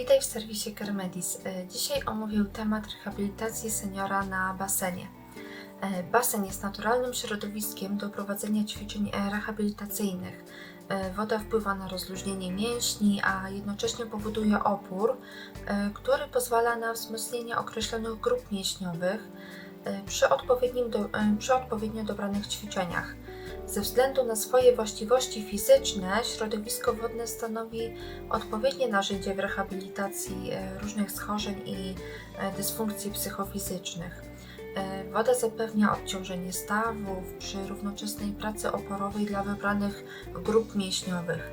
Witaj w serwisie Kermedis. E, Dzisiaj omówię temat rehabilitacji seniora na basenie. E, Basen jest naturalnym środowiskiem do prowadzenia ćwiczeń e, rehabilitacyjnych. Woda wpływa na rozluźnienie mięśni, a jednocześnie powoduje opór, który pozwala na wzmocnienie określonych grup mięśniowych przy, odpowiednim do, przy odpowiednio dobranych ćwiczeniach. Ze względu na swoje właściwości fizyczne, środowisko wodne stanowi odpowiednie narzędzie w rehabilitacji e, różnych schorzeń i e, dysfunkcji psychofizycznych. E, Woda zapewnia odciążenie stawów przy równoczesnej pracy oporowej dla wybranych grup mięśniowych.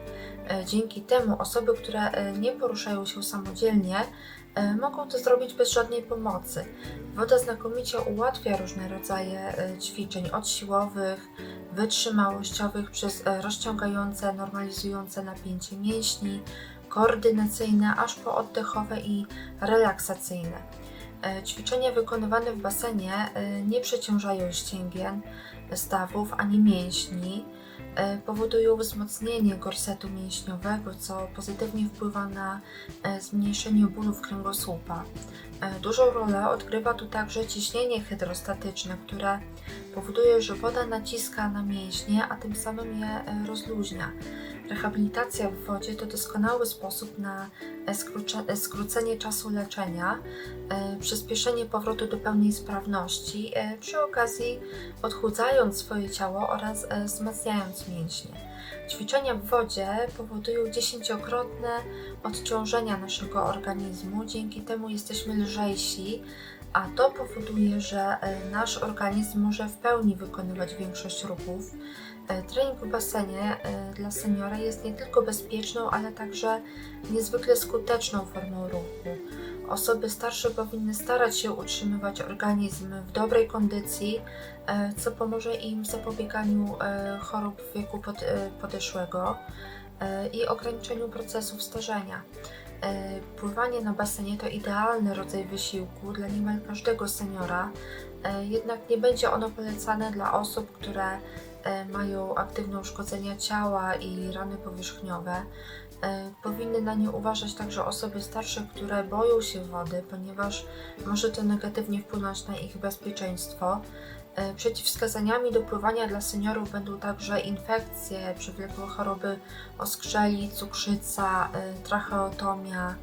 E, Dzięki temu osoby, które e, nie poruszają się samodzielnie, e, mogą to zrobić bez żadnej pomocy. Woda znakomicie ułatwia różne rodzaje ćwiczeń, od siłowych, wytrzymałościowych przez rozciągające, normalizujące napięcie mięśni, koordynacyjne, aż po oddechowe i relaksacyjne. Ćwiczenia wykonywane w basenie nie przeciążają ścięgien, stawów ani mięśni. E, Powodują wzmocnienie gorsetu mięśniowego, co pozytywnie wpływa na e, zmniejszenie bólu w kręgosłupa. E, Dużą rolę odgrywa tu także ciśnienie hydrostatyczne, które powoduje, że woda naciska na mięśnie, a tym samym je rozluźnia. Rehabilitacja w wodzie to doskonały sposób na skrócenie czasu leczenia, e, przyspieszenie powrotu do pełnej sprawności, e, przy okazji odchudzając swoje ciało oraz e, wzmacniając mięśnie. Ćwiczenia w wodzie powodują dziesięciokrotne odciążenia naszego organizmu, dzięki temu jesteśmy lżejsi, a to powoduje, że nasz organizm może w pełni wykonywać większość ruchów. E, Trening w basenie e, dla seniora jest nie tylko bezpieczną, ale także niezwykle skuteczną formą ruchu. Osoby starsze powinny starać się utrzymywać organizm w dobrej kondycji, e, co pomoże im w zapobieganiu chorób wieku pod, podeszłego i ograniczeniu procesów starzenia. Pływanie na basenie to idealny rodzaj wysiłku dla niemal każdego seniora, jednak nie będzie ono polecane dla osób, które mają aktywne uszkodzenia ciała i rany powierzchniowe. E, Powinny na nie uważać także osoby starsze, które boją się wody, ponieważ może to negatywnie wpłynąć na ich bezpieczeństwo. E, Przeciwwskazaniami do pływania dla seniorów będą także infekcje, przewlekłe choroby oskrzeli, cukrzyca, e, tracheotomia, e,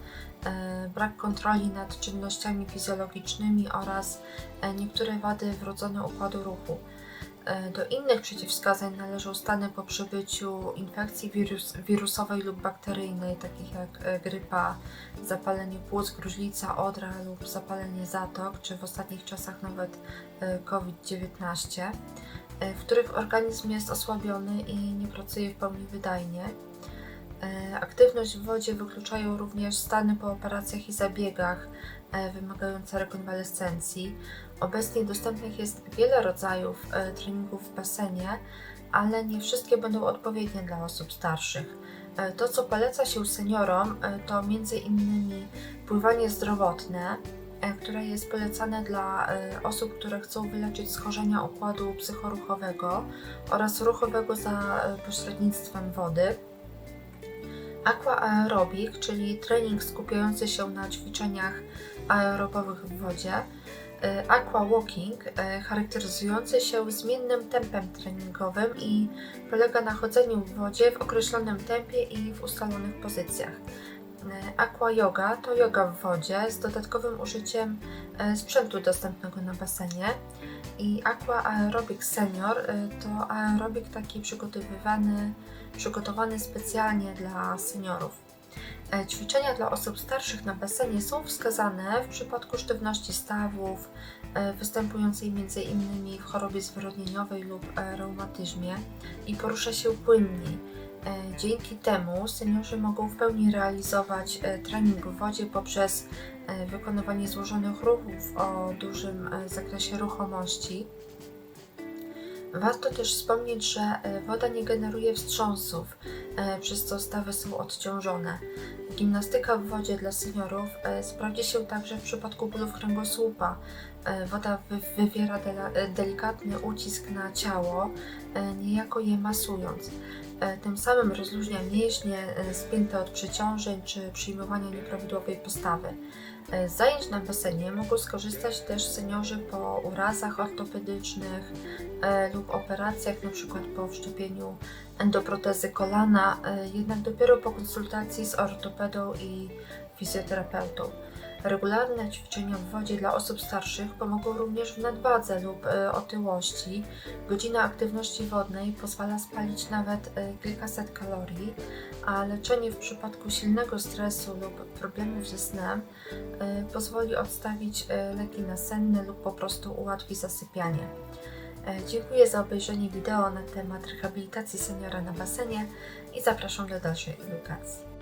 brak kontroli nad czynnościami fizjologicznymi oraz e, niektóre wady wrodzone układu ruchu. E, Do innych przeciwwskazań należą stany po przebyciu infekcji wirus, wirusowej lub bakteryjnej, takich jak e, grypa, zapalenie płuc, gruźlica, odra lub zapalenie zatok, czy w ostatnich czasach nawet e, COVID-19, e, w których organizm jest osłabiony i nie pracuje w pełni wydajnie. E, Aktywność w wodzie wykluczają również stany po operacjach i zabiegach e, wymagające rekonwalescencji. Obecnie dostępnych jest wiele rodzajów e, treningów w basenie, ale nie wszystkie będą odpowiednie dla osób starszych. To, co poleca się seniorom, to innymi pływanie zdrowotne, które jest polecane dla osób, które chcą wyleczyć schorzenia układu psychoruchowego oraz ruchowego za pośrednictwem wody. Aqua aerobik, czyli trening skupiający się na ćwiczeniach aerobowych w wodzie. E, Aqua walking, e, charakteryzujący się zmiennym tempem treningowym i polega na chodzeniu w wodzie w określonym tempie i w ustalonych pozycjach. E, Aqua yoga to yoga w wodzie z dodatkowym użyciem sprzętu dostępnego na basenie. I Aqua Aerobic Senior e, to aerobik taki przygotowywany, przygotowany specjalnie dla seniorów. E, Ćwiczenia dla osób starszych na basenie są wskazane w przypadku sztywności stawów, e, występującej m.in. w chorobie zwyrodnieniowej lub reumatyzmie i porusza się płynniej. E, Dzięki temu seniorzy mogą w pełni realizować trening w wodzie poprzez wykonywanie złożonych ruchów o dużym e, zakresie ruchomości. Warto też wspomnieć, że e, woda nie generuje wstrząsów, e, przez co stawy są odciążone. Gimnastyka w wodzie dla seniorów e, sprawdzi się także w przypadku bólów kręgosłupa, E, Woda wy- wywiera e, delikatny ucisk na ciało, e, niejako je masując. E, Tym samym rozluźnia mięśnie e, spięte od przeciążeń czy przyjmowania nieprawidłowej postawy. E, zajęć na basenie mogą skorzystać też seniorzy po urazach ortopedycznych e, lub operacjach, np. po wszczepieniu endoprotezy kolana, e, jednak dopiero po konsultacji z ortopedą i fizjoterapeutą. Regularne ćwiczenia w wodzie dla osób starszych pomogą również w nadwadze lub e, otyłości. Godzina aktywności wodnej pozwala spalić nawet e, kilkaset kalorii, a leczenie w przypadku silnego stresu lub problemów ze snem e, pozwoli odstawić leki nasenne lub po prostu ułatwi zasypianie. Dziękuję za obejrzenie wideo na temat rehabilitacji seniora na basenie i zapraszam do dalszej edukacji.